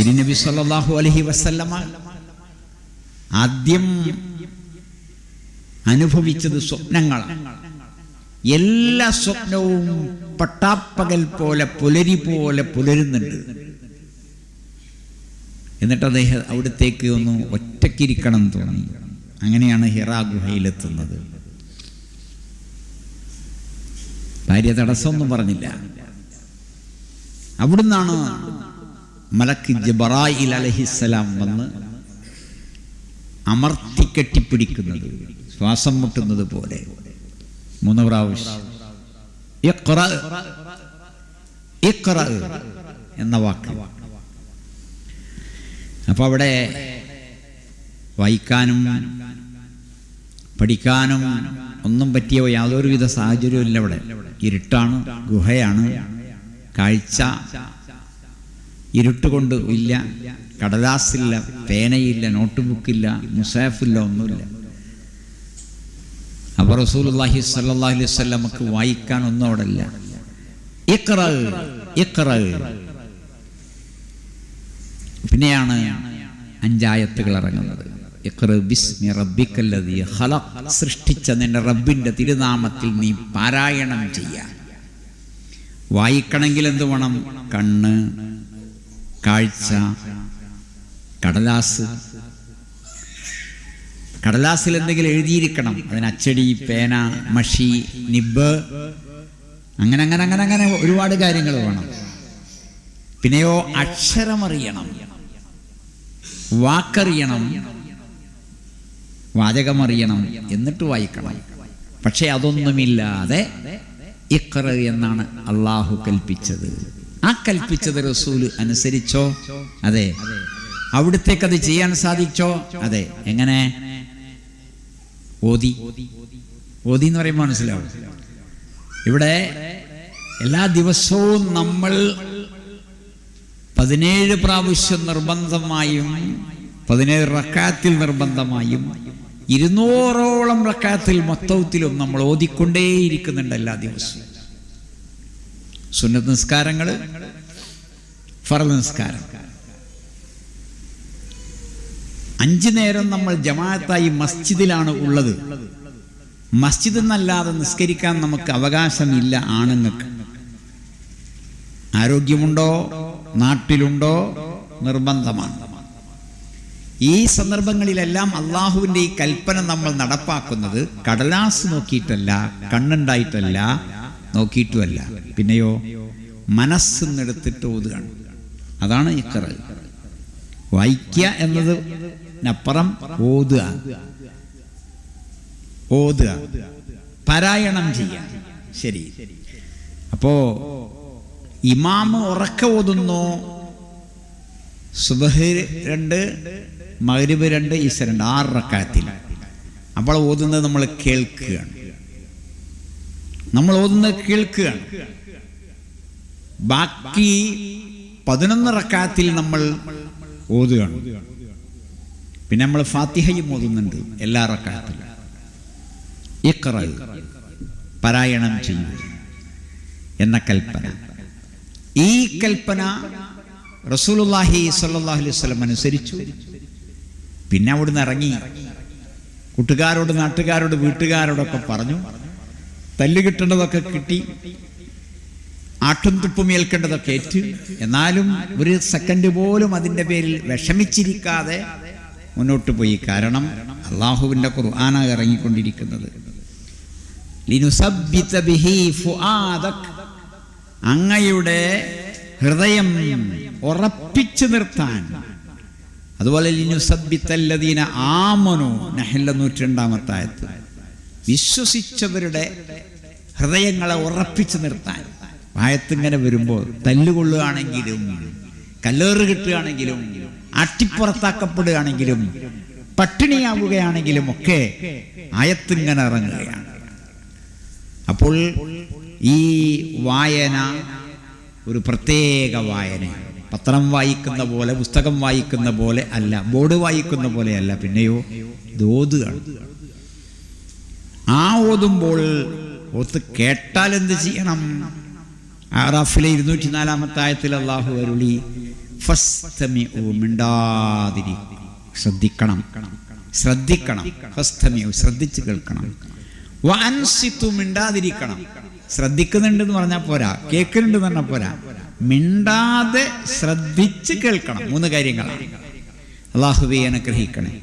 തിരുനബി സല്ലല്ലാഹു അലഹി വസല്ലമ ആദ്യം അനുഭവിച്ചത് സ്വപ്നങ്ങളാണ്. എല്ലാ സ്വപ്നവും പട്ടാപ്പകൽ പോലെ പുലരി പോലെ പുലരുന്നുണ്ട്. എന്നിട്ട് അദ്ദേഹം അവിടത്തേക്ക് ഒന്ന് ഒറ്റക്കിരിക്കണം തോന്നി. അങ്ങനെയാണ് ഹിറ ഗുഹയിലെത്തുന്നത്. ഭാര്യ തടസ്സമൊന്നും പറഞ്ഞില്ല. അവിടുന്നാണ് മലക്ക് ജബറായിൽ അലഹിസ്സലാം വന്ന് അമർത്തി കെട്ടിപ്പിടിക്കുന്നത് ശ്വാസം മുട്ടുന്നത് പോലെ. മൂന്ന് പ്രാവശ്യം. എന്ന വാക്ക്. അപ്പൊ അവിടെ വായിക്കാനും പഠിക്കാനും ഒന്നും പറ്റിയ യാതൊരുവിധ സാഹചര്യവും ഇല്ല അവിടെ. ഇരുട്ടാണ് ഗുഹയാണ് കാഴ്ച ഇരുട്ട് കൊണ്ട് ഇല്ല കടലാസില്ല പേനയില്ല നോട്ട് ബുക്കില്ല മുസാഫില്ല ഒന്നുമില്ല. അപ്പൊ റസൂലുള്ളാഹി സ്വല്ലല്ലാഹി അലൈഹി വസല്ലമക്ക് വായിക്കാൻ ഒന്നും അവിടെ ഇല്ല. പിന്നെയാണ് അഞ്ചായത്തുകൾ ഇറങ്ങുന്നത്. സൃഷ്ടിച്ച നിന്റെ റബ്ബിന്റെ തിരുനാമത്തിൽ നീ പാരായണം ചെയ്യാൻ. വായിക്കണമെങ്കിൽ എന്ത് വേണം? കണ്ണ് കാഴ്ച കടലാസ്. കടലാസിൽ എന്തെങ്കിലും എഴുതിയിരിക്കണം. അതിന് അച്ചടി പേന മഷി നിബ്. അങ്ങനെ അങ്ങനെ അങ്ങനെ അങ്ങനെ ഒരുപാട് കാര്യങ്ങൾ വേണം. പിന്നെയോ അക്ഷരമറിയണം. വാക്കറിയണം. വാചകമറിയണം എന്നിട്ട് വായിക്കണം. പക്ഷെ അതൊന്നുമില്ലാതെ ഇക്കറ് എന്നാണ് അള്ളാഹു കൽപ്പിച്ചത്. ആ കൽപ്പിച്ചത് റസൂൽ അനുസരിച്ചോ? അതെ. അവിടത്തേക്ക് അത് ചെയ്യാൻ സാധിച്ചോ? അതെ. എങ്ങനെ? ഓതി. ഓതി എന്ന് പറയുമ്പോൾ മനസ്സിലാവും. ഇവിടെ എല്ലാ ദിവസവും നമ്മൾ പതിനേഴ് പ്രാവശ്യം നിർബന്ധമായും പതിനേഴ് റക്കാത്തിൽ നിർബന്ധമായും ഇരുന്നൂറോളം റക്കാത്തിൽ മൊത്തത്തിലും നമ്മൾ ഓതിക്കൊണ്ടേയിരിക്കുന്നുണ്ട് എല്ലാ ദിവസവും. സുന്നത്ത് നിസ്കാരങ്ങൾ ഫറൽ നിസ്കാരം. അഞ്ചു നേരം നമ്മൾ ജമാഅത്തായി മസ്ജിദിലാണ് ഉള്ളത്. മസ്ജിദ് എന്നല്ലാതെ നിസ്കരിക്കാൻ നമുക്ക് അവകാശമില്ല ആണുങ്ങൾക്ക്. ആരോഗ്യമുണ്ടോ നാട്ടിലുണ്ടോ നിർബന്ധമാണ്. ഈ സന്ദർഭങ്ങളിലെല്ലാം അള്ളാഹുവിന്റെ ഈ കൽപ്പന നമ്മൾ നടപ്പാക്കുന്നത് കടലാസ് നോക്കിയിട്ടല്ല കണ്ണുണ്ടായിട്ടല്ല നോക്കിയിട്ടുമല്ല. പിന്നെയോ മനസ്സ് മനസ്സെന്നെടുത്തിട്ട് ഓതുകയാണ്. അതാണ് ഇക്കറ വായിക്കുക എന്നതിനപ്പുറം ഓതുക. ഓതുക. പാരായണം ചെയ്യുക. ശരി. അപ്പോ ഇമാമ് ഉറക്ക ഓതുന്നു. സുബഹ് രണ്ട് മഗ്രിബ് രണ്ട് ഈശ്വരണ്ട് രണ്ട് ആറ് റക്കാത്തിൽ അപ്പോൾ ഓതുന്നത് നമ്മൾ കേൾക്കുകയാണ്. നമ്മൾ ഓതുന്നത് കേൾക്കുകയാണ്. ബാക്കി പതിനൊന്ന് റക്കാത്തിൽ നമ്മൾ ഓതുകയാണ്. പിന്നെ നമ്മൾ ഫാത്തിഹയും ഓതുന്നുണ്ട് എല്ലാ റക്കാത്തിലും. ഇക്കറ പാരായണം ചെയ്യൂ എന്ന കൽപ്പന. ഈ കൽപ്പന റസൂലുള്ളാഹി സല്ലാഹു അലൈഹി വസല്ലം അനുസരിച്ചു. പിന്നെ അവിടുന്ന് ഇറങ്ങി കൂട്ടുകാരോട് നാട്ടുകാരോട് വീട്ടുകാരോടൊക്കെ പറഞ്ഞു. തല്ല് കിട്ടേണ്ടതൊക്കെ കിട്ടി. ആട്ടും തുപ്പും ഏൽക്കേണ്ടതൊക്കെ ഏറ്റ്. എന്നാലും ഒരു സെക്കൻഡ് പോലും അതിന്റെ പേരിൽ വിഷമിച്ചിരിക്കാതെ മുന്നോട്ട് പോയി. കാരണം അള്ളാഹുവിന്റെ ഖുർആന ഇറങ്ങിക്കൊണ്ടിരിക്കുന്നത്. അങ്ങയുടെ ഹൃദയം ഉറപ്പിച്ചു നിർത്താൻ. അതുപോലെ ലിനുസബ്ബിത്തല്ലദീന ആമനു. നഹല്ല നൂറ്റി ആയത്ത് വിശ്വസിച്ചവരുടെ ഹൃദയങ്ങളെ ഉറപ്പിച്ചു നിർത്താൻ. വായത്തിങ്ങനെ വരുമ്പോൾ തല്ലുകൊള്ളുകയാണെങ്കിലും കല്ലേറ് കിട്ടുകയാണെങ്കിലും അട്ടിപ്പുറത്താക്കപ്പെടുകയാണെങ്കിലും പട്ടിണിയാവുകയാണെങ്കിലും ഒക്കെ ആയത്തിങ്ങനെ ഇറങ്ങുകയാണ്. അപ്പോൾ ഈ വായന ഒരു പ്രത്യേക വായന. പത്രം വായിക്കുന്ന പോലെ പുസ്തകം വായിക്കുന്ന പോലെ അല്ല ബോർഡ് വായിക്കുന്ന പോലെ അല്ല പിന്നെയോ ഓതുകയാണ് ആ ഓതുമ്പോൾ ഓത്ത് കേട്ടാൽ എന്ത് ചെയ്യണം? ആറാഫിലെ ഇരുന്നൂറ്റി നാലാമത്തെ ആയത്തിൽ അള്ളാഹു അരുളി ഫസ്തമിഉ മിണ്ടാതിരി ശ്രദ്ധിക്കണം. ശ്രദ്ധിക്കണം. ഫസ്തമിഉ ശ്രദ്ധിച്ച് കേൾക്കണം. വൻസിത്തു മിണ്ടാതിരിക്കണം. ശ്രദ്ധിക്കുന്നുണ്ട് പറഞ്ഞാൽ പോരാ. കേൾക്കുന്നുണ്ട് എന്ന് പറഞ്ഞാൽ പോരാ. മിണ്ടാതെ ശ്രദ്ധിച്ച് കേൾക്കണം. മൂന്ന് കാര്യങ്ങളാണ്. അള്ളാഹുബി അനുഗ്രഹിക്കണേ.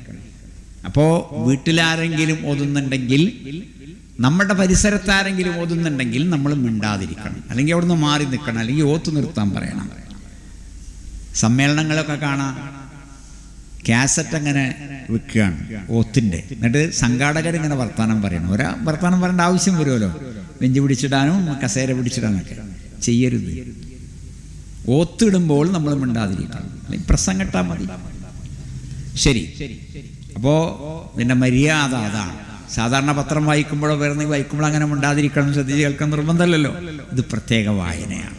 അപ്പോ വീട്ടിലാരെങ്കിലും ഓതുന്നുണ്ടെങ്കിൽ നമ്മുടെ പരിസരത്താരെങ്കിലും ഓതുന്നുണ്ടെങ്കിൽ നമ്മൾ മിണ്ടാതിരിക്കണം. അല്ലെങ്കിൽ അവിടുന്ന് മാറി നിൽക്കണം അല്ലെങ്കിൽ ഓത്തു നിർത്താൻ പറയണം. സമ്മേളനങ്ങളൊക്കെ കാണാം. കാസറ്റ് അങ്ങനെ വിൽക്കുകയാണ് ഓത്തിന്റെ എന്നിട്ട് സംഘാടകർ ഇങ്ങനെ വർത്തമാനം പറയണം. ഒരാ വർത്തമാനം പറയേണ്ട ആവശ്യം വരുമല്ലോ. വെഞ്ചി പിടിച്ചിടാനും കസേര പിടിച്ചിടാനൊക്കെ. ചെയ്യരുത്. ഓത്തിടുമ്പോൾ നമ്മൾ മിണ്ടാതിരിക്കണം. അല്ലെങ്കിൽ പ്രസംഗം ശരി മതി. ശരി. അപ്പോ നിന്റെ മര്യാദ അതാണ്. സാധാരണ പത്രം വായിക്കുമ്പോഴോ വേറെ വായിക്കുമ്പോഴോ അങ്ങനെ ഉണ്ടാതിരിക്കണം ശ്രദ്ധിച്ച് കേൾക്കാൻ നിർബന്ധമല്ലല്ലോ. ഇത് പ്രത്യേക വായനയാണ്.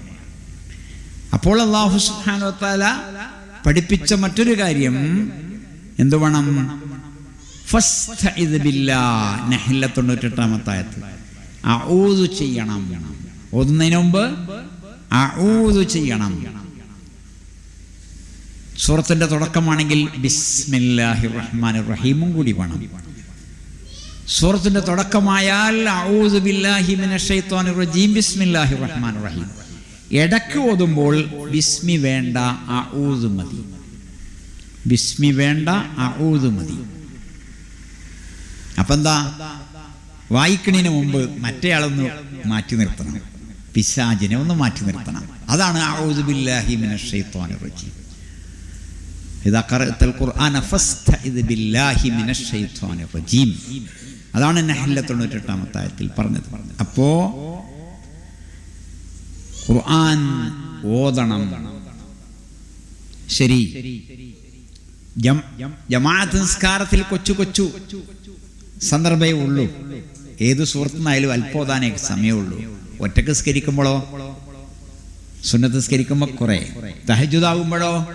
അപ്പോൾ അള്ളാഹു സുഹാനോത്താല പഠിപ്പിച്ച മറ്റൊരു കാര്യം എന്തു വേണം? തൊണ്ണൂറ്റെട്ടാമത്തായത്ത് അഊതു ചെയ്യണം. ഓതുന്നതിന് മുമ്പ് ചെയ്യണം. സൂറത്തിന്റെ തുടക്കമാണെങ്കിൽ ബിസ്മില്ലാഹി റഹ്മാൻ റഹീമും കൂടി വേണം. സൂറത്തിന്റെ തുടക്കമായാൽ ബില്ലാഹി റജീം റഹ്മാൻ റഹീം ഇടയ്ക്ക് ഓതുമ്പോൾ ബിസ്മി വേണ്ട ഔദു മതി. ബിസ്മി വേണ്ട ഔദു മതി. അപ്പം എന്താ വായിക്കണിന് മുമ്പ് മറ്റേയാളൊന്ന് മാറ്റി നിർത്തണം. പിശാചിനെ ഒന്ന് മാറ്റി നിർത്തണം. അതാണ് ഔദു ബില്ലാഹി ശൈത്വാനിർ റജീം ഇതാ ഖറഅത്തൽ ഖുർആന ഫസ്തഇദ് ബില്ലാഹി മിനശ് ശൈത്വാനിർ റജീം അതാണ് നഹ്ല തൊണ്ണൂറ്റെട്ടാമത്തെ ആയത്തിൽ പറഞ്ഞത്. അപ്പോ ഖുർആൻ ഓതണം. ശരി. ജമാഅത്ത് നിസ്കാരത്തിൽ കൊച്ചു കൊച്ചു സന്ദർഭമേ ഉള്ളൂ. ഏത് സുഹൃത്തുനിന്നായാലും അല്പോതാനേ സമയമുള്ളൂ. ഒറ്റയ്ക്ക് സ്കരിക്കുമ്പോഴോ സുന്നത്ത് സ്കരിക്കുമ്പോൾ കുറെ. തഹജുദാകുമ്പോഴോ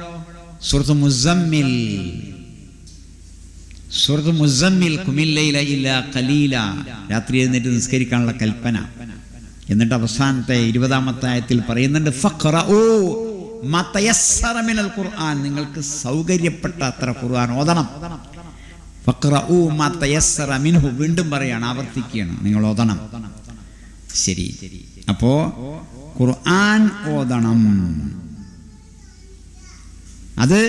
സുഹൃത്ത് മുസമ്മിൽ. സുഹൃത്ത് മുസമ്മിൽ കുമില്ലയില ഇല്ല കലീല രാത്രി എഴുന്നേറ്റ് നിസ്കരിക്കാനുള്ള കൽപ്പന. എന്നിട്ട് അവസാനത്തെ ഇരുപതാമത്തെ ആയത്തിൽ പറയുന്നുണ്ട് ഖുർആൻ. നിങ്ങൾക്ക് സൗകര്യപ്പെട്ട അത്ര ഖുർആൻ ഓതണം. മിൻഹു. വീണ്ടും പറയാണ് ആവർത്തിക്കുകയാണ്. നിങ്ങൾ ഓതണം. ശരി. അപ്പോ ഖുർആൻ ഓതണം. അത്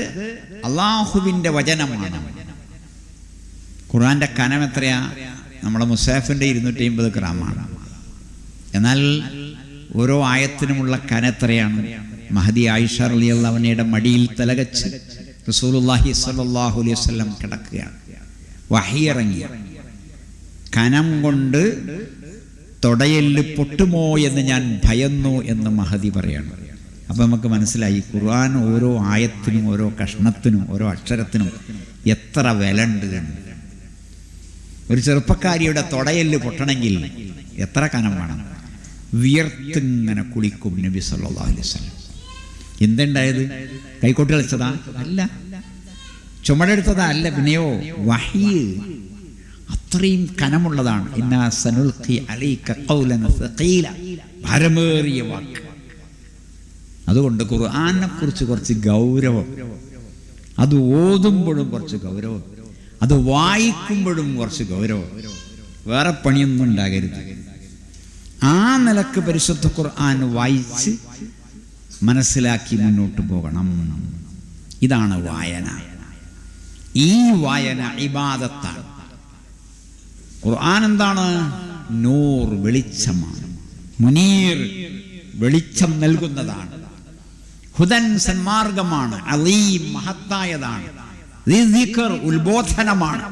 അള്ളാഹുവിന്റെ വചനമാണ്. ഖുർആന്റെ കനം എത്രയാ? നമ്മുടെ മുസാഫിന്റെ ഇരുന്നൂറ്റി അമ്പത് ഗ്രാമാണ്. എന്നാൽ ഓരോ ആയത്തിനുമുള്ള കന എത്രയാണ്? മഹദി ആയിഷ അലി അള്ളവനയുടെ മടിയിൽ തലകച്ച് റസൂലുല്ലാഹി സല്ലാഹു അലൈഹി വസ്ലം കിടക്കുകയാണ്. വഹിയിറങ്ങി. കനം കൊണ്ട് തൊടയെല്ല് പൊട്ടുമോ എന്ന് ഞാൻ ഭയന്നു എന്ന് മഹദി പറയാണ്. അപ്പം നമുക്ക് മനസ്സിലായി ഖുർആൻ ഓരോ ആയത്തിനും ഓരോ കഷ്ണത്തിനും ഓരോ അക്ഷരത്തിനും എത്ര വില ഉണ്ട് ഒരു ചെറുപ്പക്കാരിയുടെ തൊടയെല്ല് പൊട്ടണമെങ്കിൽ എത്ര കനം വേണം? വിയർത്തിങ്ങനെ കുളിക്കും നബി സല്ലല്ലാഹു അലൈഹി വസല്ലം. എന്തുണ്ടായത്? കൈക്കോട്ട് കളിച്ചതാ? അല്ല. ചുമടെടുത്തതാ? അല്ല പിന്നെയോ വഹി. അത്രയും കനമുള്ളതാണ്. ഇന്നാ സനുൽഖി അലൈക ഖൗലൻ സഖീല. ഭാരമേറിയ വാക്ക്. അതുകൊണ്ട് ഖുർആനെ കുറിച്ച് കുറച്ച് ഗൗരവം. അത് ഓതുമ്പോഴും കുറച്ച് ഗൗരവം. അത് വായിക്കുമ്പോഴും കുറച്ച് ഗൗരവം. വേറെ പണിയൊന്നും ഉണ്ടാകരുത്. ആ നിലയ്ക്ക് പരിശുദ്ധ ഖുർആൻ വായിച്ച് മനസ്സിലാക്കി മുന്നോട്ട് പോകണം. ഇതാണ് വായന. ഈ വായന ഇബാദത്താണ്. ഖുർആൻ എന്താണ്? നൂർ വെളിച്ചമാണ്. മുനീർ വെളിച്ചം നൽകുന്നതാണ്. ഹുദൻ സന്മാർഗമാണ്. അലീം മഹത്തായതാണ്. ഉത്ബോധനമാണ്.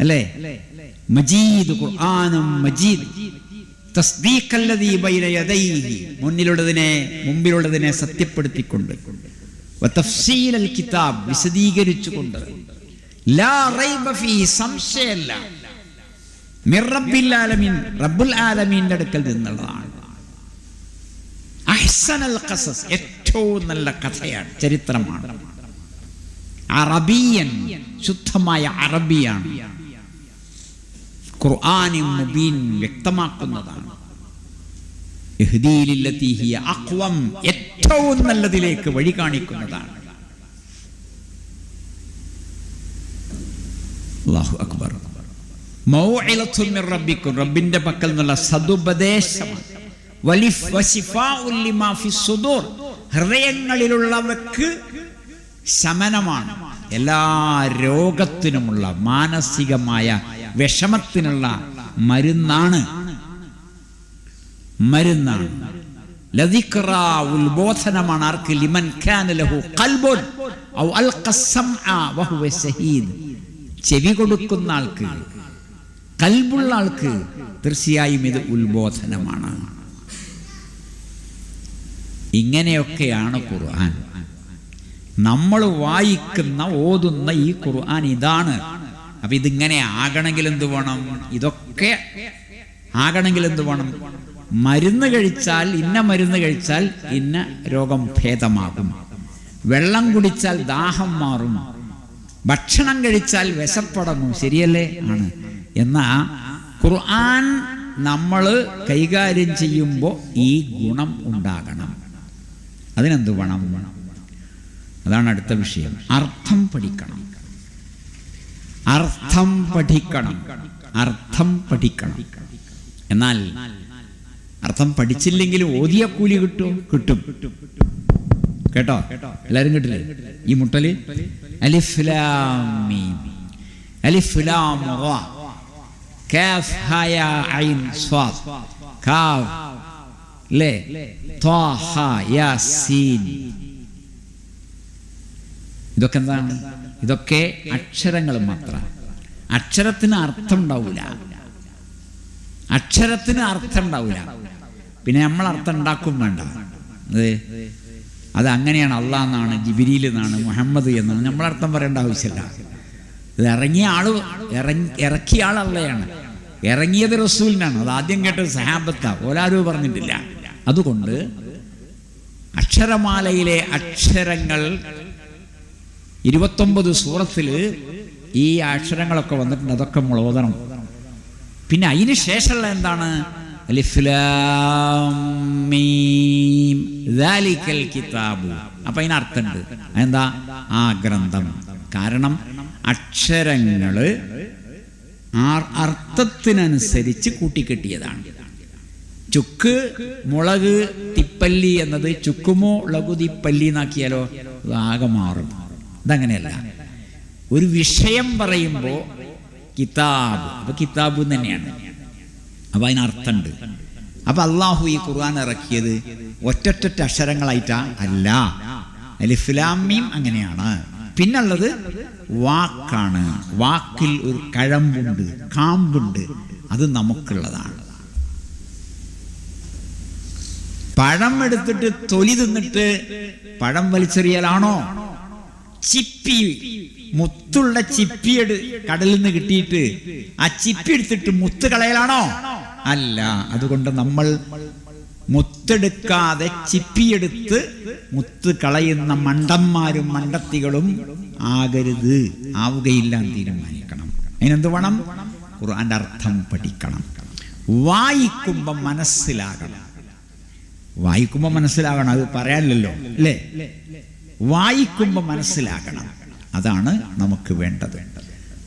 അല്ലേ? മജീദ് മജീദ്. മുന്നിലുള്ളതിനെ മുമ്പിലുള്ളതിനെ സത്യപ്പെടുത്തിക്കൊണ്ട്. കിതാബ് വിശദീകരിച്ചുകൊണ്ട്. ലാ സംശയമല്ല മിറബില്ലാലമീൻ റബ്ബുൽ ആലമീന്റെ അടുക്കൽ നിന്നുള്ളതാണ്. അഹ്സനൽ ഖസസ് ഏറ്റവും നല്ല കഥയാണ് ചരിത്രമാണ്. അറബിയൻ ശുദ്ധമായ അറബിയാണ്. ഖുർആാനി മുബീൻ വ്യക്തമാക്കുന്നതാണ്. അഖ്വം ഏറ്റവും നല്ലതിലേക്ക് വഴി കാണിക്കുന്നതാണ്. അല്ലാഹു അക്ബർ. റബ്ബിന്റെ പക്കൽ നിന്നുള്ള സതുപദേശമാണ് ഹൃദയങ്ങളിലുള്ളവർക്ക് ശമനമാണ്. എല്ലാ രോഗത്തിനുമുള്ള മാനസികമായ വിഷമത്തിനുള്ള മരുന്നാണ്. മരുന്നാണ്. ഉത്ബോധനമാണ് ആർക്ക്? ലിമൻ ലഹു ചെവി കൊടുക്കുന്ന ആൾക്ക് കൽബുള്ള ആൾക്ക് തീർച്ചയായും ഇത് ഉത്ബോധനമാണ്. ഇങ്ങനെയൊക്കെയാണ് ഖുർആൻ. നമ്മൾ വായിക്കുന്ന ഓതുന്ന ഈ ഖുർആൻ ഇതാണ്. അപ്പൊ ഇതിങ്ങനെ ആകണമെങ്കിൽ എന്ത് വേണം? ഇതൊക്കെ ആകണമെങ്കിൽ എന്ത് വേണം? മരുന്ന് കഴിച്ചാൽ ഇന്ന മരുന്ന് കഴിച്ചാൽ ഇന്ന രോഗം ഭേദമാകും. വെള്ളം കുടിച്ചാൽ ദാഹം മാറും. ഭക്ഷണം കഴിച്ചാൽ വിശപ്പടങ്ങും. ശരിയല്ലേ? ആണ്. എന്നാ ഖുർആൻ നമ്മൾ കൈകാര്യം ചെയ്യുമ്പോൾ ഈ ഗുണം ഉണ്ടാകണം. അതിനെന്ത് വേണം? അതാണ് അടുത്ത വിഷയം. അർത്ഥം പഠിക്കണം. അർത്ഥം പഠിക്കണം. അർത്ഥം പഠിക്കണം. എന്നാൽ അർത്ഥം പഠിച്ചില്ലെങ്കിലും ഓതിയ കൂലി കിട്ടും? കിട്ടും. കേട്ടോ? എല്ലാരും കേട്ടില്ലേ? ഈ മുട്ടൽ? അലിഫുലാമി അലിഫുലാമോ കാഫ് ഹായ ഐൻ സ്വാദ് കാവ് ലേ ത്വാഹ യാസീൻ ഇതൊക്കെ എന്താണ് ഇതൊക്കെ അക്ഷരങ്ങൾ മാത്രം. അക്ഷരത്തിന് അർത്ഥം ഉണ്ടാവില്ല അക്ഷരത്തിന് അർത്ഥം ഉണ്ടാവില്ല പിന്നെ നമ്മൾ അർത്ഥം ഉണ്ടാക്കും വേണ്ട. അത് അങ്ങനെയാണ് അള്ളാഹ് എന്നാണ് ജിബിരിയിൽ എന്നാണ് മുഹമ്മദ് എന്നാണ്. നമ്മൾ അർത്ഥം പറയേണ്ട ആവശ്യമില്ല. ഇത് ഇറങ്ങിയ ആൾ ഇറങ്ങി ഇറക്കിയ ആൾ അള്ളയാണ് ഇറങ്ങിയത് റസൂലിനാണ്. അത് ആദ്യം കേട്ടത് സഹാബത്ത. ഓലാരും പറഞ്ഞിട്ടില്ല. അതുകൊണ്ട് അക്ഷരമാലയിലെ അക്ഷരങ്ങൾ ഇരുപത്തൊമ്പത് സൂറത്തിൽ ഈ അക്ഷരങ്ങളൊക്കെ വന്നിട്ടുണ്ട്. അതൊക്കെ നമ്മൾ ഓതണം. പിന്നെ അതിന് ശേഷമുള്ള എന്താണ്? കിതാബു. അപ്പൊ അതിനർത്ഥമുണ്ട് അതെന്താ? ആ ഗ്രന്ഥം. കാരണം അക്ഷരങ്ങൾ ആ അർത്ഥത്തിനനുസരിച്ച് കൂട്ടിക്കെട്ടിയതാണ്. ചുക്ക് മുളക് തിപ്പല്ലി എന്നത് ചുക്കുമോ ലഘു തിപ്പല്ലി എന്നാക്കിയാലോ ആകെ മാറും. ഇതങ്ങനെയല്ല. ഒരു വിഷയം പറയുമ്പോ കിതാബ് അപ്പൊ കിതാബ് തന്നെയാണ്. അപ്പൊ അതിനർത്ഥമുണ്ട് അപ്പൊ അള്ളാഹു ഈ ഖുർആൻ ഇറക്കിയത് ഒറ്റൊറ്റ അക്ഷരങ്ങളായിട്ടാ അല്ല. അലിഫ്ലാമീം അങ്ങനെയാണ്. പിന്നുള്ളത് വാക്കാണ്. വാക്കിൽ ഒരു കഴമ്പുണ്ട് കാമ്പുണ്ട്. അത് നമുക്കുള്ളതാണ്. പഴം എടുത്തിട്ട് തൊലി തിന്നിട്ട് പഴം വലിച്ചെറിയലാണോ? ചിപ്പി. മുത്തുള്ള ചിപ്പി എടു കടലിൽ നിന്ന് കിട്ടിയിട്ട് ആ ചിപ്പി എടുത്തിട്ട് മുത്ത് കളയലാണോ? അല്ല. അതുകൊണ്ട് നമ്മൾ മുത്തെടുക്കാതെ ചിപ്പിയെടുത്ത് മുത്ത് കളയുന്ന മണ്ടന്മാരും മണ്ടത്തികളും ആകരുത്. ആവുകയില്ല തീരുമാനിക്കണം. അതിനെന്ത് വേണം? ഖുർആന്റെ അർത്ഥം പഠിക്കണം. വായിക്കുമ്പോൾ മനസ്സിലാകണം. വായിക്കുമ്പോൾ മനസ്സിലാകണം അത് പറയാനില്ലല്ലോ അല്ലേ? വായിക്കുമ്പോൾ മനസ്സിലാകണം. അതാണ് നമുക്ക് വേണ്ടത്.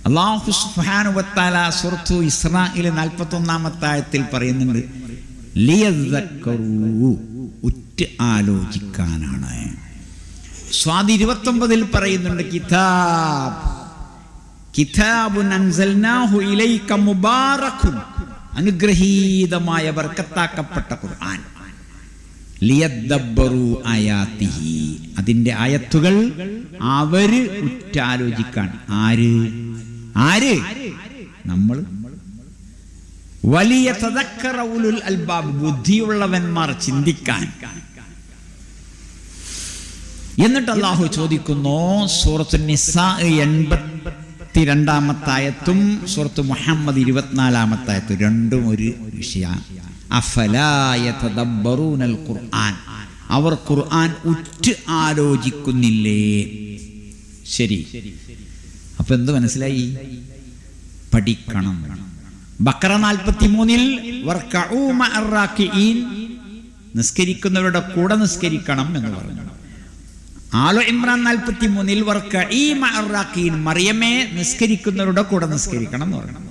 അള്ളാഹു സുഹാനുബത്താല സൂറത്തു ഇസ്രായേൽ നാൽപ്പത്തൊന്നാമത്തായത്തിൽ പറയുന്നുണ്ട് ഉറ്റ് ആലോചിക്കാനാണ്. സ്വാതി ഇരുപത്തൊമ്പതിൽ പറയുന്നുണ്ട് കിതാബ് കിതാബുൻ അൻസൽനാഹു ഇലൈക മുബാറകുൻ അനുഗ്രഹീതമായ വർക്കത്താക്കപ്പെട്ട ഖുർആൻ. ലിയദ്ദബ്ബറു ആയാത്തിഹി അതിന്റെ ആയത്തുകൾ അവർ ഉറ്റാലോചിക്കാൻ. ആര്? ആര്? നമ്മൾ വലിയ തദക്കറ ഉലുൽ അൽബാബ് ബുദ്ധിയുള്ളവന്മാർ ചിന്തിക്കാൻ. എന്നിട്ട് അള്ളാഹു ചോദിക്കുന്നു സൂറത്ത് നിസാ എൺപത്തി രണ്ടാമത്തായത്തും സൂറത്ത് മുഹമ്മദ് ഇരുപത്തിനാലാമത്തായത്തും രണ്ടും ഒരു വിഷയം. ഖുർആൻ. അവർ ഖുർആൻ ഉറ്റ് ആലോചിക്കുന്നില്ലേ? ശരി. അപ്പൊ എന്ത് മനസ്സിലായി? പഠിക്കണം. ബക്കറ നാൽപ്പത്തി മൂന്നിൽ നിസ്കരിക്കുന്നവരുടെ കൂടെ നിസ്കരിക്കണം എന്ന് പറഞ്ഞു. ആലോ ഇമ്രാൻ നാൽപ്പത്തി മൂന്നിൽ മറിയമേ നിസ്കരിക്കുന്നവരുടെ കൂടെ നിസ്കരിക്കണം എന്ന് പറഞ്ഞു.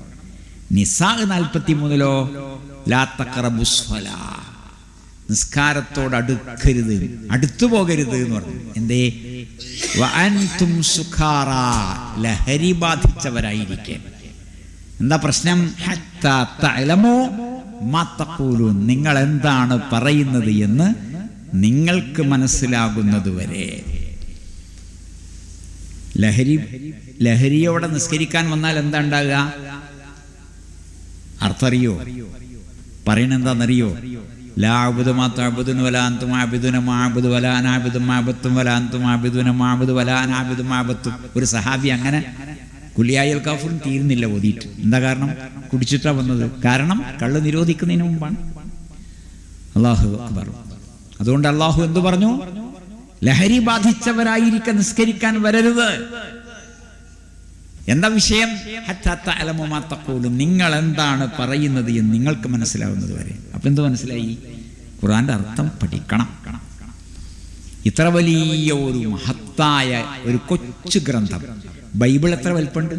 നിസാ നാൽപ്പത്തി മൂന്നിലോ ലാ തഖറബുസ്വല നിസ്കാരത്തോട് അടുക്കരുത് അടുത്തു പോകരുത് എന്ന് പറഞ്ഞു. എന്തേ? ലഹരി ബാധിച്ചവരായിരിക്കെ എന്താ പ്രശ്നം? ഹത്താ മാത്തക്കൂലു. നിങ്ങൾ എന്താണ് പറയുന്നത് എന്ന് നിങ്ങൾക്ക് മനസ്സിലാകുന്നത് വരെ. ലഹരി ലഹരിയോടെ നിസ്കരിക്കാൻ വന്നാൽ എന്താ ഉണ്ടാകുക അർത്ഥറിയോ? പറയണെന്താണെന്നറിയോ ലാബുദ് മാത്താബുദുൻ വലാന്തും ആബിദുന ഒരു സഹാബി അങ്ങനെ കുലിയായൽ കാഫറും തീരുന്നില്ല ഓതിയിട്ട്. എന്താ കാരണം? കുടിച്ചിട്ടാ വന്നത്. കാരണം കള്ള് നിരോധിക്കുന്നതിന് മുമ്പാണ്. അള്ളാഹു അക്ബർ. അതുകൊണ്ട് അള്ളാഹു എന്തു പറഞ്ഞു? ലഹരി ബാധിച്ചവരായിരിക്ക നിസ്കരിക്കാൻ വരരുത്. എന്താ വിഷയം? തഖൂലു. നിങ്ങൾ എന്താണ് പറയുന്നത് എന്ന് നിങ്ങൾക്ക് മനസ്സിലാവുന്നത് വരെ. അപ്പൊ എന്ത് മനസ്സിലായി? ഖുറാന്റെ അർത്ഥം പഠിക്കണം. ഇത്ര വലിയ ഒരു മഹത്തായ ഒരു കൊച്ചു ഗ്രന്ഥം. ബൈബിൾ എത്ര വലിപ്പുണ്ട്?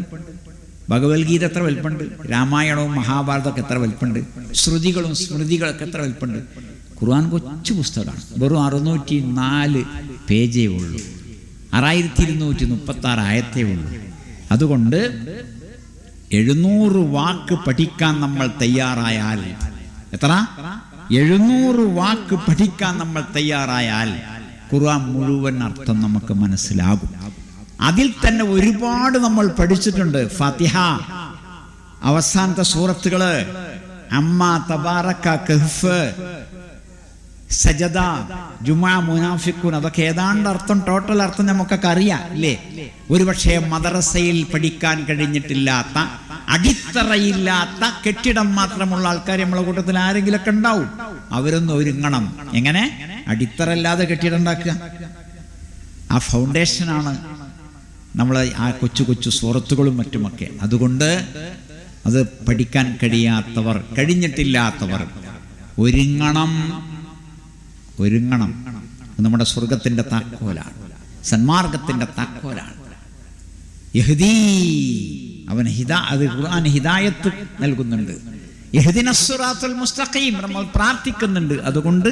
ഭഗവത്ഗീത എത്ര വലിപ്പുണ്ട്? രാമായണവും മഹാഭാരതമൊക്കെ എത്ര വലിപ്പുണ്ട്? ശ്രുതികളും സ്മൃതികളൊക്കെ എത്ര വലിപ്പുണ്ട്? ഖുർആൻ കൊച്ചു പുസ്തകമാണ്. വെറും അറുന്നൂറ്റി നാല് പേജേ ഉള്ളൂ. ആറായിരത്തി ഇരുന്നൂറ്റി മുപ്പത്തി ആറ് ആയത്തേ ഉള്ളൂ. അതുകൊണ്ട് എഴുന്നൂറ് വാക്ക് പഠിക്കാൻ നമ്മൾ തയ്യാറായാൽ എത്ര? എഴുന്നൂറ് വാക്ക് പഠിക്കാൻ നമ്മൾ തയ്യാറായാൽ ഖുർആൻ മുഴുവൻ അർത്ഥം നമുക്ക് മനസ്സിലാകും. അതിൽ തന്നെ ഒരുപാട് നമ്മൾ പഠിച്ചിട്ടുണ്ട്. ഫാത്തിഹ അവസാനത്തെ സൂറത്തുകൾ. അമ്മ തബാറക്ക കഹ്ഫ് സജദ ജുമാ മുനാഫിക്കൂൻ അതൊക്കെ ഏതാണ്ട് അർത്ഥം ടോട്ടൽ അർത്ഥം നമുക്കൊക്കെ അറിയാം അല്ലേ ഒരുപക്ഷെ മദ്രസയിൽ പഠിക്കാൻ കഴിഞ്ഞിട്ടില്ലാത്ത അടിത്തറയില്ലാത്ത കെട്ടിടം മാത്രമുള്ള ആൾക്കാർ നമ്മളെ കൂട്ടത്തിൽ ആരെങ്കിലൊക്കെ ഉണ്ടാവും. അവരൊന്ന് ഒരുങ്ങണം. എങ്ങനെ? അടിത്തറ ഇല്ലാതെ കെട്ടിടം ഉണ്ടാക്കുക. ആ ഫൗണ്ടേഷനാണ് നമ്മൾ ആ കൊച്ചു കൊച്ചു സുഹൃത്തുക്കളും മറ്റുമൊക്കെ. അതുകൊണ്ട് അത് പഠിക്കാൻ കഴിയാത്തവർ കഴിഞ്ഞിട്ടില്ലാത്തവർ ഒരുങ്ങണം ഒരുങ്ങണം. നമ്മുടെ സ്വർഗത്തിന്റെ താക്കോലാണ് സന്മാർഗത്തിന്റെ താക്കോലാണ്. യഹദീ അവൻ ഹിദാ അത് ഖുർആൻ ഹിദായത്ത് നൽകുന്നുണ്ട്. യഹ്ദിന സിറാത്തുൽ മുസ്തഖീം നമ്മൾ പ്രാർത്ഥിക്കുന്നുണ്ട്. അതുകൊണ്ട്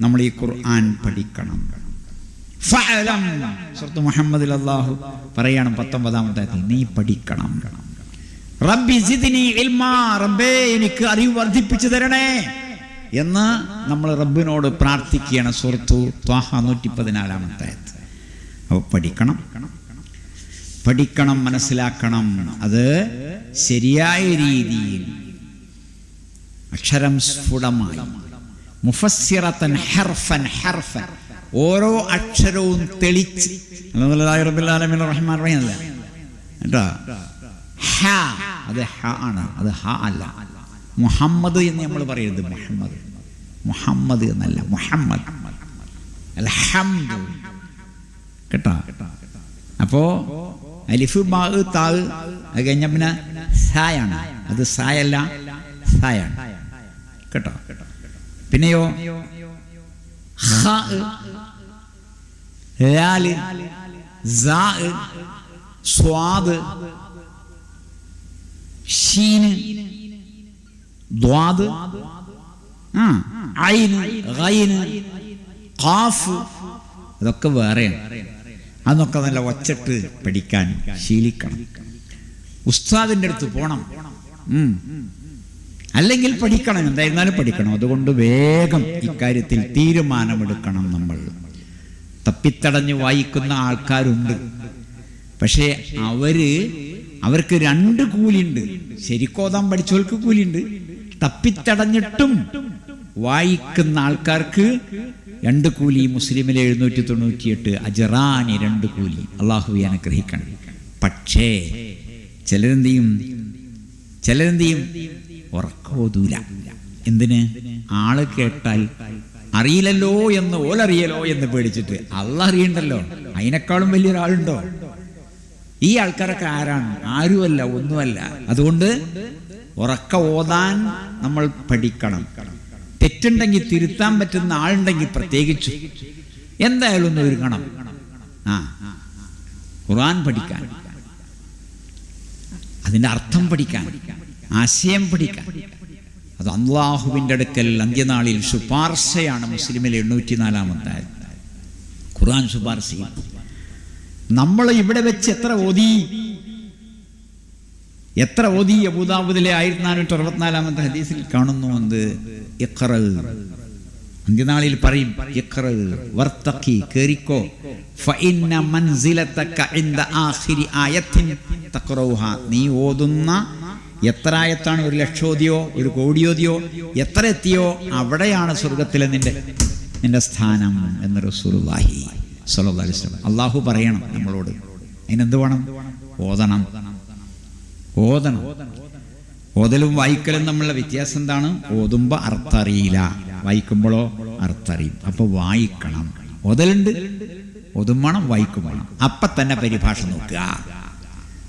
നമ്മൾ ഈ ഖുർആൻ പഠിക്കണം. സുഹൃത്ത് മുഹമ്മദിൽ അള്ളാഹു പറയണം പത്തൊമ്പതാമത്തെ നീ പഠിക്കണം. റബ്ബി റബ്ബേ എനിക്ക് അറിവ് വർദ്ധിപ്പിച്ചു തരണേ. എന്ന് നമ്മൾ റബ്ബിനോട് പ്രാർത്ഥിക്കുകയാണ് സുഹൃത്തു ത്വാഹ നൂറ്റി പതിനാലാമത്തെ അപ്പോൾ പഠിക്കണം. പഠിക്കണം മനസ്സിലാക്കണം. അത് ശരിയായ രീതിയിൽ അക്ഷരം സ്ഫുടമായി. മുഫസ്സിറത്തൻ ഹർഫൻ ഹർഫൻ. ഓരോ അക്ഷരവും തെളിച്ച്. റഹ്മാൻ റഹീം അല്ല? അത് ആണ്. അത് അല്ല. മുഹമ്മദ് എന്ന് നമ്മൾ പറയരുത്. മുഹമ്മദ്. മുഹമ്മദ് എന്നല്ല. മുഹമ്മദ്. കേട്ടോ? അപ്പോ അലിഫ് ബാ താവ് അത് കഴിഞ്ഞ പിന്നെ സായാണ് അത് സായല്ല സായാണ് കേട്ടോ? പിന്നെയോ? സ്വാദ് ഷീന് ദ്വാദ് ഖാഫ് അതൊക്കെ വേറെയാണ്. അതൊക്കെ നല്ല ഒച്ചട്ട് പഠിക്കാൻ ശീലിക്കണം. ഉസ്താദിന്റെ അടുത്ത് പോണം. അല്ലെങ്കിൽ പഠിക്കണം. എന്തായിരുന്നാലും പഠിക്കണം. അതുകൊണ്ട് വേഗം ഇക്കാര്യത്തിൽ തീരുമാനമെടുക്കണം നമ്മൾ. തപ്പിത്തടഞ്ഞ് വായിക്കുന്ന ആൾക്കാരുണ്ട്. പക്ഷേ അവർ അവർക്ക് രണ്ട് കൂലിയുണ്ട് ശരിക്കോതാൻ പഠിച്ചവർക്ക് കൂലിയുണ്ട് തപ്പിത്തടഞ്ഞിട്ടും വായിക്കുന്ന ആൾക്കാർക്ക് രണ്ട് കൂലി. മുസ്ലിമിലെ എഴുന്നൂറ്റി തൊണ്ണൂറ്റിയെട്ട് അജറാനി രണ്ട് കൂലി. അള്ളാഹു അനുഗ്രഹിക്കണം പക്ഷേ ചിലരെന്ത് ചെയ്യും ചിലരെന്ത് ചെയ്യും ഉറക്കോതൂല. എന്തിന്? ആൾ കേട്ടാൽ അറിയില്ലല്ലോ എന്ന് ഓലറിയലോ എന്ന് പേടിച്ചിട്ട് അള്ള അറിയണ്ടല്ലോ. അതിനേക്കാളും വലിയൊരാളുണ്ടോ? ഈ ആൾക്കാരൊക്കെ ആരാണ്? ആരുമല്ല ഒന്നുമല്ല. അതുകൊണ്ട് ഉറക്ക ഓതാൻ നമ്മൾ പഠിക്കണം. തെറ്റുണ്ടെങ്കിൽ തിരുത്താൻ പറ്റുന്ന ആളുണ്ടെങ്കിൽ പ്രത്യേകിച്ച് എന്തായാലും ഒന്ന് ഒരുങ്ങണം. ആ ഖുർആൻ പഠിക്കാൻ. അതിന്റെ അർത്ഥം പഠിക്കാൻ ആശയം പഠിക്കാൻ. അത് അള്ളാഹുവിന്റെ അടുക്കൽ അന്ത്യനാളിൽ ശുപാർശയാണ് മുസ്ലിമിലെ എണ്ണൂറ്റി നാലാമത്തെ ഖുർആൻ ശുപാർശ നമ്മൾ ഇവിടെ വെച്ച് എത്ര ഓതി? എത്ര ഓതി? അബൂദാബുദിലെ ആയിരത്തി നാനൂറ്റി അറുപത്തിനാലാമത്തെ ഹദീസിൽ കാണുന്നു എന്ത് അന്ത്യനാളിൽ പറയും വർത്തഖി കേറിക്കോ. നീ ഓതുന്ന എത്ര ആയത്താണ് ഒരു ലക്ഷോതിയോ ഒരു കോടിയോതിയോ എത്ര എത്തിയോ അവിടെയാണ് സ്വർഗത്തിലെ നിന്റെ നിന്റെ സ്ഥാനം എന്ന് അലൈഹി വസല്ലം അള്ളാഹു പറയണം നമ്മളോട്. അതിനെന്ത് വേണം? ഓതണം. ഓതണം. ഓതലും വായിക്കലും തമ്മിലുള്ള വ്യത്യാസം എന്താണ്? ഓതുമ്പോൾ അർത്ഥറിയില്ല. വായിക്കുമ്പോഴോ അർത്ഥറിയും. അപ്പൊ വായിക്കണം. ഓതലുണ്ട്? ഓതും വേണം വായിക്കും തന്നെ പരിഭാഷ നോക്കുക.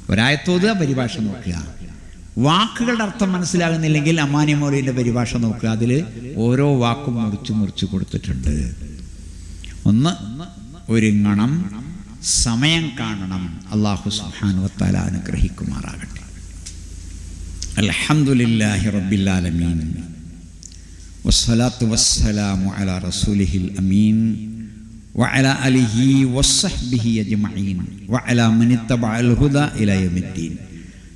ഒരായത്തോതുക പരിഭാഷ നോക്കുക. വാക്കുകളുടെ അർത്ഥം മനസ്സിലാകുന്നില്ലെങ്കിൽ അമ്മാനി മൗലിന്റെ പരിഭാഷ നോക്കുക അതിൽ ഓരോ വാക്കും മുറിച്ച് മുറിച്ച് കൊടുത്തിട്ടുണ്ട് ഒന്ന് ഒരുങ്ങണം സമയം കാണണം അള്ളാഹു സുഹാനുവത്താല അനുഗ്രഹിക്കുമാറാകട്ടെ അൽഹംദുലില്ലാഹി റബ്ബിൽ ആലമീൻ വസ്സലാത്തു വസ്സലാമു അലാ റസൂലിഹിൽ അമീൻ وعلى آله وصحبه أجمعين وعلى من اتبع الهدى إلى يوم الدين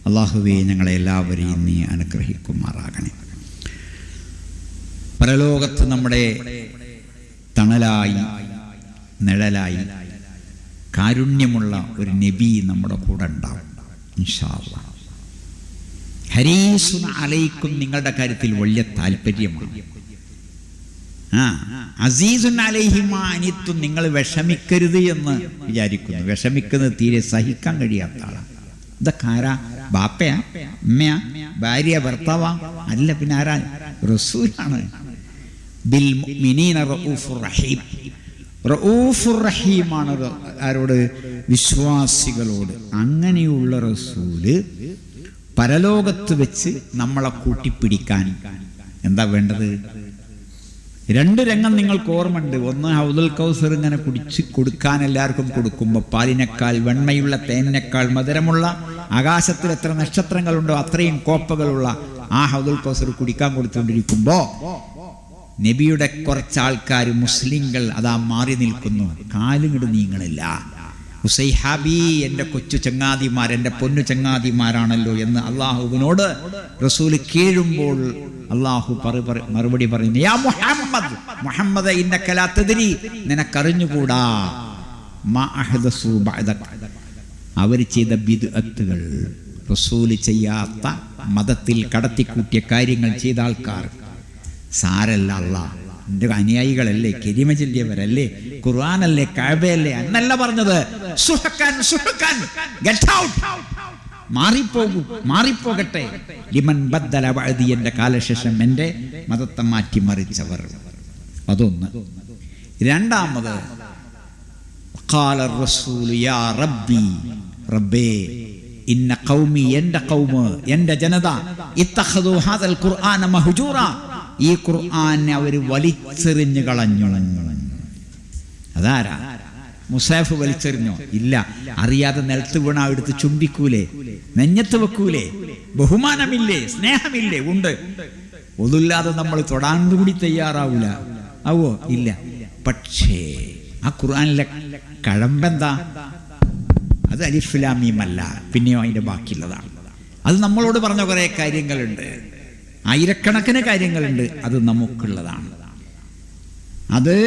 അള്ളാഹുവെ ഞങ്ങളെ എല്ലാവരെയും നീ അനുഗ്രഹിക്കുമാറാകണേ. പരലോകത്ത് നമ്മുടെ തണലായി നിഴലായി കാരുണ്യമുള്ള ഒരു നബി നമ്മുടെ കൂടെ ഉണ്ടാവും ഇൻഷാ അലയിക്കും നിങ്ങളുടെ കാര്യത്തിൽ വലിയ താല്പര്യമാണ്. ആ അസീസുൻ അലൈഹിമ അനിത്തും നിങ്ങൾ വിഷമിക്കരുത് എന്ന് വിചാരിക്കുന്നു. വിഷമിക്കുന്നത് തീരെ സഹിക്കാൻ കഴിയാത്ത ആളാണ് ഇതൊക്കെ ആരാ? ബാപ്പയാ അമ്മയാ ഭാര്യ ഭർത്താവാ അല്ല പിന്നെ ആരാ? റസൂലാണ്. ബിൽ റഹീം. റഹീമാണ് ആരോട്? വിശ്വാസികളോട്. അങ്ങനെയുള്ള റസൂൽ പരലോകത്ത് വെച്ച് നമ്മളെ കൂട്ടിപ്പിടിക്കാൻ. എന്താ വേണ്ടത്? രണ്ട് രംഗം നിങ്ങൾക്ക് ഓർമ്മയുണ്ട്. ഒന്ന് ഹൗദുൽ കൗസർ ഇങ്ങനെ കുടിച്ച് കൊടുക്കാൻ എല്ലാവർക്കും കൊടുക്കുമ്പോൾ പാലിനേക്കാൾ വെണ്മയുള്ള തേനേക്കാൾ മധുരമുള്ള ആകാശത്തിൽ എത്ര നക്ഷത്രങ്ങളുണ്ടോ അത്രയും കോപ്പകളുള്ള ആ ഹൗദുൽ കൗസർ കുടിക്കാൻ കൊടുത്തുകൊണ്ടിരിക്കുമ്പോ നബിയുടെ കുറച്ചാൾക്കാർ മുസ്ലിങ്ങൾ അതാ മാറി നിൽക്കുന്നു. കാലുകിട് നീങ്ങളില്ല. ഹുസൈഹാബി എന്റെ കൊച്ചു ചങ്ങാതിമാർ എന്റെ പൊന്നു ചങ്ങാതിമാരാണല്ലോ എന്ന് അള്ളാഹുവിനോട് റസൂൽ കീഴുമ്പോൾ അള്ളാഹു മറുപടി പറയുന്നു നിനക്കറിഞ്ഞുകൂടാ. അവർ ചെയ്ത ബിദ്അത്തുകൾ റസൂൽ ചെയ്യാത്ത മതത്തിൽ കടത്തിക്കൂട്ടിയ കാര്യങ്ങൾ ചെയ്ത ആൾക്കാർ. സാരല്ല അല്ല എന്റെ അനുയായികളല്ലേ കിരിമ ചൊല്ലിയവരല്ലേ ഖുർആാനല്ലേ കഴബയല്ലേ എന്നല്ല പറഞ്ഞത്. സുഹക്കാൻ ഗെറ്റ് ഔട്ട് മാറിപ്പോകൂ മാറിപ്പോകട്ടെ. ലിമൻ ബദ്ദല വഴുതി എന്റെ കാലശേഷം എന്റെ മതത്തെ മാറ്റിമറിച്ചവർ അതൊന്ന്. രണ്ടാമത് ഖാല റസൂൽ യാ റബ്ബി റബ്ബേ ഇന്ന ഖൗമി എന്റെ കൗമ് എന്റെ ജനത ഇത്തഖദു ഹാദൽ ഖുർആന മഹ്ജൂറ. ഈ ഖുർആനെ അവർ വലിച്ചെറിഞ്ഞു കളഞ്ഞു. അതാരാ? മുസാഫ് വലിച്ചെറിഞ്ഞോ? ഇല്ല. അറിയാതെ നിലത്ത് വീണ എടുത്ത് ചുംബിക്കൂലേ? നെഞ്ഞത്ത് വെക്കൂലേ? ബഹുമാനമില്ലേ? സ്നേഹമില്ലേ? ഉണ്ട്. ഒതുല്ലാതെ നമ്മൾ തൊടാൻ കൂടി തയ്യാറാവൂല. ആവോ? ഇല്ല. പക്ഷേ ആ ഖുർആനിലെ കഴമ്പെന്താ? അത് അലിഫുലാമീമല്ല പിന്നെയോ അതിന്റെ ബാക്കിയുള്ളതാണ്. അത് നമ്മളോട് പറഞ്ഞ കുറേ കാര്യങ്ങളുണ്ട്. ആയിരക്കണക്കിന് കാര്യങ്ങളുണ്ട്. അത് നമുക്കുള്ളതാണ്. അത്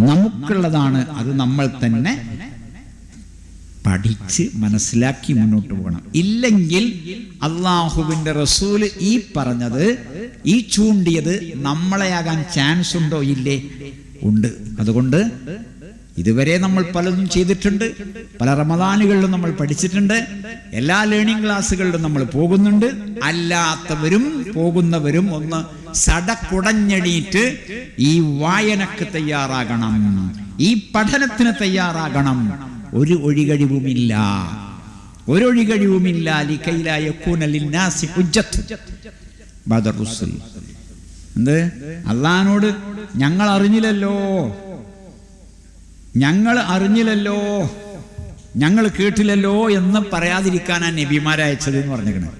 നമുക്കുള്ളതാണ്. അത് നമ്മൾ തന്നെ പഠിച്ച് മനസ്സിലാക്കി മുന്നോട്ട് പോകണം. ഇല്ലെങ്കിൽ അള്ളാഹുവിന്റെ റസൂൽ ഈ പറഞ്ഞത് ഈ ചൂണ്ടിയത് നമ്മളെയാകാൻ ചാൻസ് ഉണ്ടോ ഇല്ലേ. ഉണ്ട്. അതുകൊണ്ട് ഇതുവരെ നമ്മൾ പലതും ചെയ്തിട്ടുണ്ട്. പല റമദാനുകളിലും നമ്മൾ പഠിച്ചിട്ടുണ്ട്. എല്ലാ ലേണിംഗ് ക്ലാസ്സുകളിലും നമ്മൾ പോകുന്നുണ്ട്. അല്ലാത്തവരും പോകുന്നവരും ഒന്ന് സടക്കുടഞ്ഞെണീറ്റ് ഈ വായനക്ക് തയ്യാറാകണം. ഈ പഠനത്തിന് തയ്യാറാകണം. ഒരു ഒഴികഴിവുമില്ല. ഒരു ഒഴികഴിവുമില്ല. എന്ത്? അള്ളഹാനോട് ഞങ്ങൾ അറിഞ്ഞില്ലല്ലോ. ഞങ്ങൾ അറിഞ്ഞില്ലല്ലോ. ഞങ്ങൾ കേട്ടില്ലല്ലോ എന്ന് പറയാതിരിക്കാനാണ് നബിമാരെ അയച്ചത് എന്ന് പറഞ്ഞിരിക്കണത്